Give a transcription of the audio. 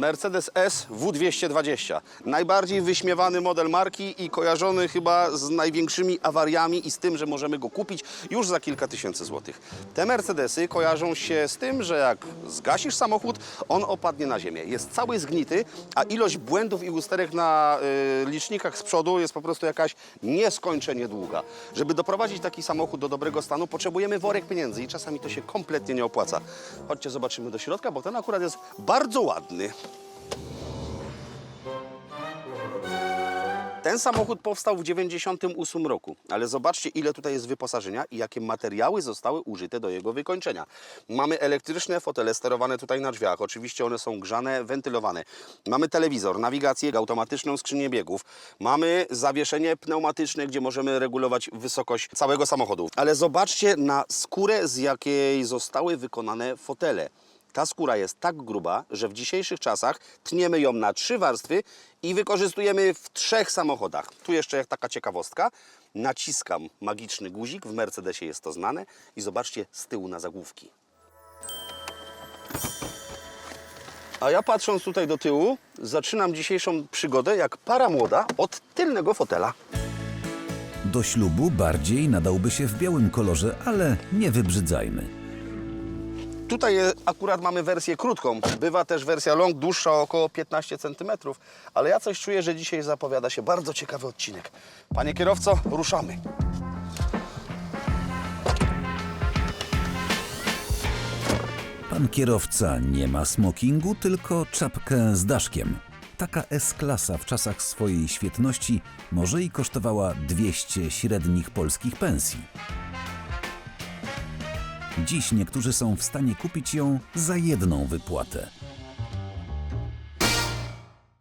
Mercedes S W220. Najbardziej wyśmiewany model marki i kojarzony chyba z największymi awariami i z tym, że możemy go kupić już za kilka tysięcy złotych. Te Mercedesy kojarzą się z tym, że jak zgasisz samochód, on opadnie na ziemię. Jest cały zgnity, a ilość błędów i usterek na y, licznikach z przodu jest po prostu jakaś nieskończenie długa. Żeby doprowadzić taki samochód do dobrego stanu, potrzebujemy worek pieniędzy i czasami to się kompletnie nie opłaca. Chodźcie, zobaczymy do środka, bo ten akurat jest bardzo ładny. Ten samochód powstał w 1998 roku, ale zobaczcie ile tutaj jest wyposażenia i jakie materiały zostały użyte do jego wykończenia. Mamy elektryczne fotele sterowane tutaj na drzwiach, oczywiście one są grzane, wentylowane. Mamy telewizor, nawigację, automatyczną skrzynię biegów. Mamy zawieszenie pneumatyczne, gdzie możemy regulować wysokość całego samochodu. Ale zobaczcie na skórę, z jakiej zostały wykonane fotele. Ta skóra jest tak gruba, że w dzisiejszych czasach tniemy ją na trzy warstwy i wykorzystujemy w trzech samochodach. Tu jeszcze jak taka ciekawostka. Naciskam magiczny guzik, w Mercedesie jest to znane i zobaczcie z tyłu na zagłówki. A ja patrząc tutaj do tyłu, zaczynam dzisiejszą przygodę jak para młoda od tylnego fotela. Do ślubu bardziej nadałby się w białym kolorze, ale nie wybrzydzajmy. Tutaj akurat mamy wersję krótką. Bywa też wersja long, dłuższa około 15 cm, ale ja coś czuję, że dzisiaj zapowiada się bardzo ciekawy odcinek. Panie kierowco, ruszamy. Pan kierowca nie ma smokingu, tylko czapkę z daszkiem. Taka S-klasa w czasach swojej świetności może i kosztowała 200 średnich polskich pensji. Dziś niektórzy są w stanie kupić ją za jedną wypłatę.